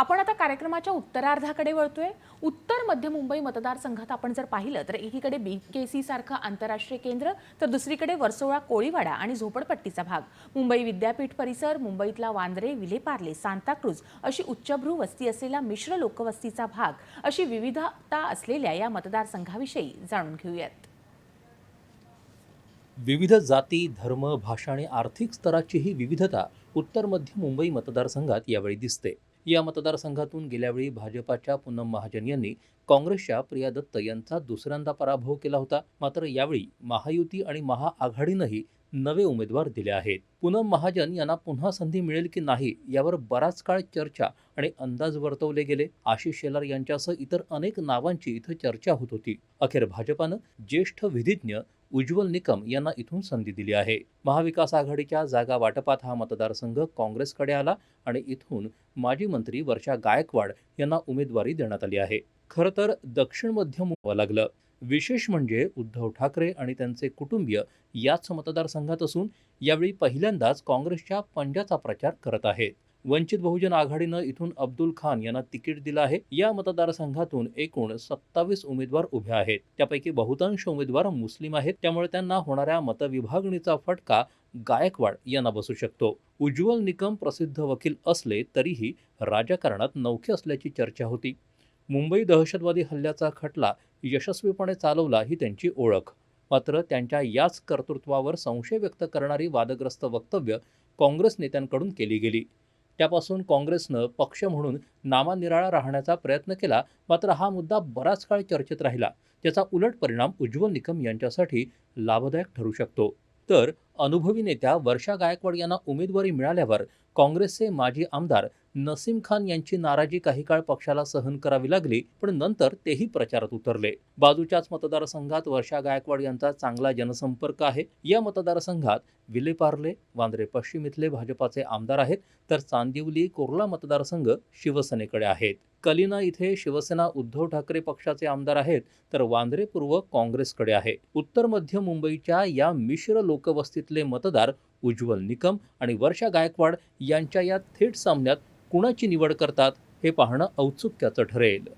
आपण आता कार्यक्रमाच्या उत्तरार्धाकडे वळतोय. उत्तर मध्य मुंबई मतदारसंघात आपण जर पाहिलं तर एकीकडे बी के सारखं आंतरराष्ट्रीय केंद्र तर दुसरीकडे वर्सोळा कोळीवाडा आणि झोपडपट्टीचा भाग. मुंबई विद्यापीठ परिसर मुंबईतला वांद्रे विलेपार्ले सांताक्रूज अशी उच्चभ्रू वस्ती असलेला मिश्र लोकवस्तीचा भाग अशी विविधता असलेल्या या मतदारसंघाविषयी जाणून घेऊयात. विविध जाती धर्म भाषा आणि आर्थिक स्तराची ही विविधता उत्तर मध्य मुंबई मतदारसंघात यावेळी दिसते. या मतदारसंघातून गेल्यावेळी भाजपाच्या पूनम महाजन यांनी काँग्रेसच्या प्रिया दत्त यांचा दुसऱ्यांदा पराभव केला होता. मात्र यावेळी महायुती आणि महाआघाडीनंही नवे उमेदवार दिले आहेत. पूनम महाजन यांना पुन्हा संधी मिळेल की नाही यावर बराच काळ चर्चा आणि अंदाज वर्तवले गेले. आशिष शेलार यांच्यासह इतर अनेक नावांची इथं चर्चा होत होती. अखेर भाजपानं ज्येष्ठ विधिज्ञ उज्ज्वल निकम यांना इथून संधी दिली आहे. महाविकास आघाडीच्या जागा वाटपात हा मतदारसंघ काँग्रेसकडे आला आणि इथून माजी मंत्री वर्षा गायकवाड यांना उमेदवारी देण्यात आली आहे. खरं तर दक्षिण मध्य व्हावं लागलं. विशेष म्हणजे उद्धव ठाकरे आणि त्यांचे कुटुंबीय याच मतदारसंघात असून यावेळी पहिल्यांदाच काँग्रेसच्या पंजाचा प्रचार करत आहेत. वंचित बहुजन आघाडीनं इथून अब्दुल खान यांना तिकीट दिलं आहे. या मतदारसंघातून एकूण सत्तावीस उमेदवार उभे आहेत. त्यापैकी बहुतांश उमेदवार मुस्लिम आहेत. त्यामुळे त्यांना होणाऱ्या मतविभागणीचा फटका गायकवाड यांना बसू शकतो. उज्ज्वल निकम प्रसिद्ध वकील असले तरीही राजकारणात नौखे असल्याची चर्चा होती. मुंबई दहशतवादी हल्ल्याचा खटला यशस्वीपणे चालवला ही त्यांची ओळख. मात्र त्यांच्या याच कर्तृत्वावर संशय व्यक्त करणारी वादग्रस्त वक्तव्य काँग्रेस नेत्यांकडून केली गेली. त्यापासून काँग्रेसनं पक्ष म्हणून नामानिराळा राहण्याचा प्रयत्न केला मात्र हा मुद्दा बराच काळ चर्चेत राहिला. त्याचा उलट परिणाम उज्ज्वल निकम यांच्यासाठी लाभदायक ठरू शकतो. तर अनुभवी नेत्या वर्षा गायकवाड यांना उमेदवारी मिळाल्यावर काँग्रेसचे माजी आमदार नसीम खान यांची नाराजी काही काळ पक्षाला सहन करावी लागली पण नंतर तेही प्रचारात उतरले. बाजूच्याच मतदारसंघात वर्षा गायकवाड यांचा चांगला जनसंपर्क आहे. या मतदारसंघात विलेपार्ले वांद्रे पश्चिम इथले भाजपाचे आमदार आहेत तर चांदिवली कुर्ला मतदारसंघ शिवसेनेकडे आहेत. कलिना इथे शिवसेना उद्धव ठाकरे पक्षाचे आमदार आहेत तर वांद्रे पूर्व काँग्रेसकडे आहे. उत्तर मध्य मुंबईच्या या मिश्र लोकवस्तीतले मतदार उज्ज्वल निकम आणि वर्षा गायकवाड यांच्या या थेट सामन्यात कुणाची निवड करतात हे पाहणं औत्सुक्याचं ठरेल.